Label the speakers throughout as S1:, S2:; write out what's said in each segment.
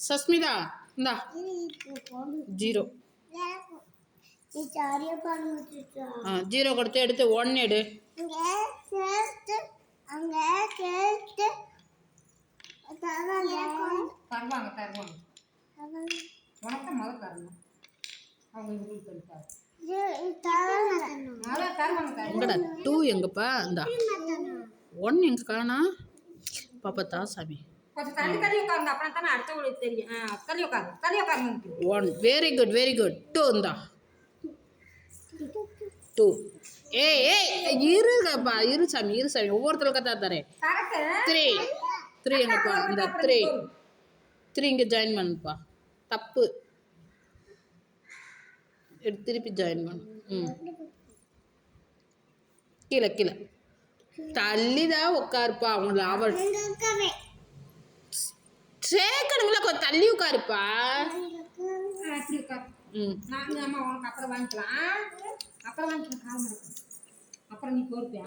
S1: சஸ்மிதா இந்தா. ஜீரோ. ஆ ஜீரோ கொடுத்து எடுத்து ஒன் எடு.
S2: தருவாங்க உனக்கு முதல் தரணும்.
S1: எங்கடா டூ எங்கப்பா இந்தா. ஒன் எங்க காணா? பாப்பா தா சாமி.
S2: கொஞ்சம் தள்ளி தள்ளி உட்காருங்க. அப்புறம் தானே அடுத்தவங்களுக்கு தெரியும். தள்ளி உட்காருங்க. தள்ளி உட்காருங்க
S1: one very good very good two இந்தா. டூ ஏய் ஏய் இருங்கப்பா. இரு சாமி இரு சாமி. ஒவ்வொருத்தருக்கு தான் தரேன். த்ரீ த்ரீ எங்கப்பா இந்த த்ரீ த்ரீ இங்கே ஜாயின் பண்ணுப்பா. தப்பு. எடுத்து திருப்பி ஜாயின் பண்ணு. ம். கீழே கீழே. தள்ளி தான் உட்காருப்பா. அவங்கள அவள் சேர்க்கணுங்களா கொஞ்சம் தள்ளி உட்காருப்பா. ம்.
S2: நான் அம்மா உனக்கு அப்புறம் வாங்கிக்கலாம். அப்புறம் வாங்கிக்கலாம் காலம் இருக்கும் அப்புறம் நீ பொறுப்பியா?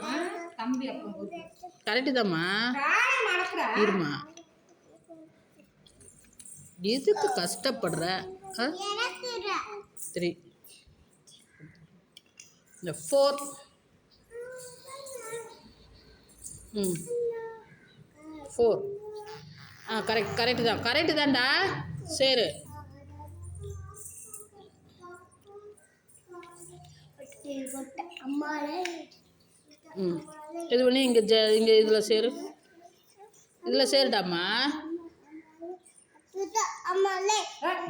S2: தம்பி அப்புறம் பொறுப்பியா
S1: கரெக்டு தாம்மா
S2: காலம் நடக்குறா
S1: இருமா. எதுக்கு கஷ்டப்படுற? த்ரீ இந்த ஃபோர் ம். ஃபோர் ஆ கரெக்ட் கரெக்டு தான். கரெக்டு தான்டா. சரி. ம். இது பண்ணி இங்கே ஜ இங்கே இதில் சேரு. இதில் சேருடாம்மா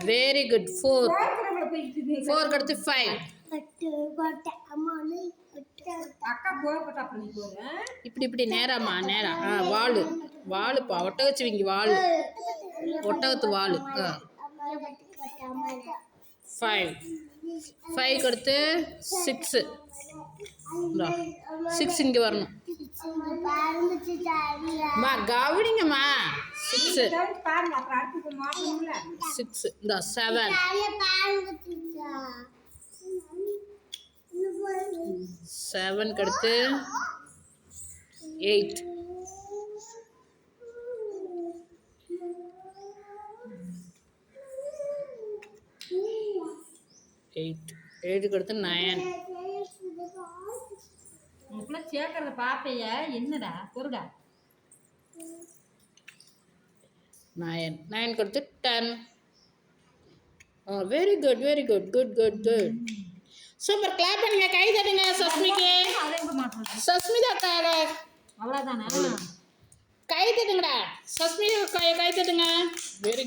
S1: வெரி குட் ஃபோர் ஃபோர் அடுத்து ஃபைவ் இப்படி இப்படி நேராம்மா நேரா ஆ வாள் வாள்ப்பா ஒட்ட வச்சு விங்கி வாள். ஒட்டகத்து வாழு ஆ. ஃபைவ் ஃபைவ் அடுத்து சிக்ஸு சிக்ஸ் இங்கே வரணும். அம்மா கவனிங்கம்மா. சிக்ஸு
S2: சிக்ஸு
S1: சிக்ஸ் இந்த செவன் செவன் அடுத்து எயிட் எயிட். எயிட்டுக்கு அடுத்து நயன்
S2: உனக்குள்ள சேர்க்கறத பாப்பைய என்னடா? பொருடா?
S1: நயன் நயனுக்கு அடுத்து ten very good very good good good good super clap பண்ணுங்க கை தட்டுங்க சஸ்மிக்கு. சஸ்மிதாக்காக
S2: அவ்வளோதானே
S1: கை தட்டுங்கடா. சஸ்மிதா கை கை தட்டுங்க. வெரி